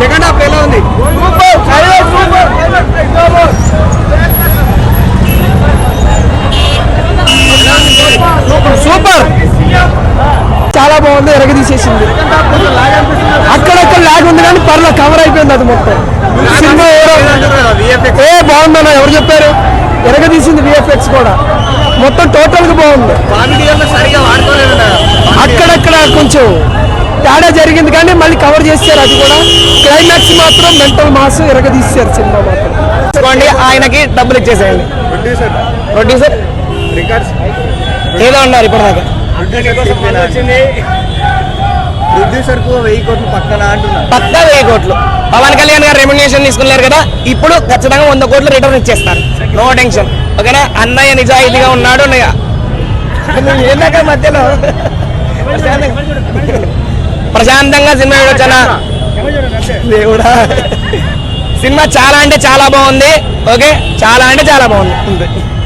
Second half ఎలా ఉంది? Super చాలా బాగుంది ఎరగదీసేసింది. అక్కడక్కడ లాగ్ ఉంది కానీ పర్లో కవర్ అయిపోయింది అది మొత్తం. సినిమా ఏ బాగుందన్న ఎవరు చెప్పారు? ఎరగదీసింది విఎఫ్ఎక్స్ కూడా. మొత్తం టోటల్గా బాగుంది. అక్కడక్కడ కొంచెం తేడా జరిగింది కానీ మళ్ళీ కవర్ చేశారు అది కూడా. క్లైమాక్స్ మాత్రం మెంటల్ మాస్ ఎరగ తీశారు సినిమా మాత్రం. ఆయనకి డబ్బులు ఇచ్చేసేయండి. ప్రొడ్యూసర్ ఏదో ఉన్నారు ఇప్పటిదాకా. ప్రొడ్యూసర్కు వెయ్యి కోట్లు పక్కన అంటున్నా పక్కా వెయ్యి కోట్లు. పవన్ కళ్యాణ్ గారు రెమ్యునేషన్ తీసుకున్నారు కదా ఇప్పుడు ఖచ్చితంగా వంద కోట్లు రిటర్న్ ఇచ్చేస్తారు. నో టెన్షన్ ఓకేనా? అన్నయ్య నిజాయితీగా ఉన్నాడు అన్నయ్య. నువ్వు ఏందాక మధ్యలో? ప్రశాంతంగా- సినిమా చూడొచ్చనా దేవుడా. సినిమా చాలా అంటే చాలా బాగుంది. ఓకే? చాలా అంటే చాలా బాగుంది.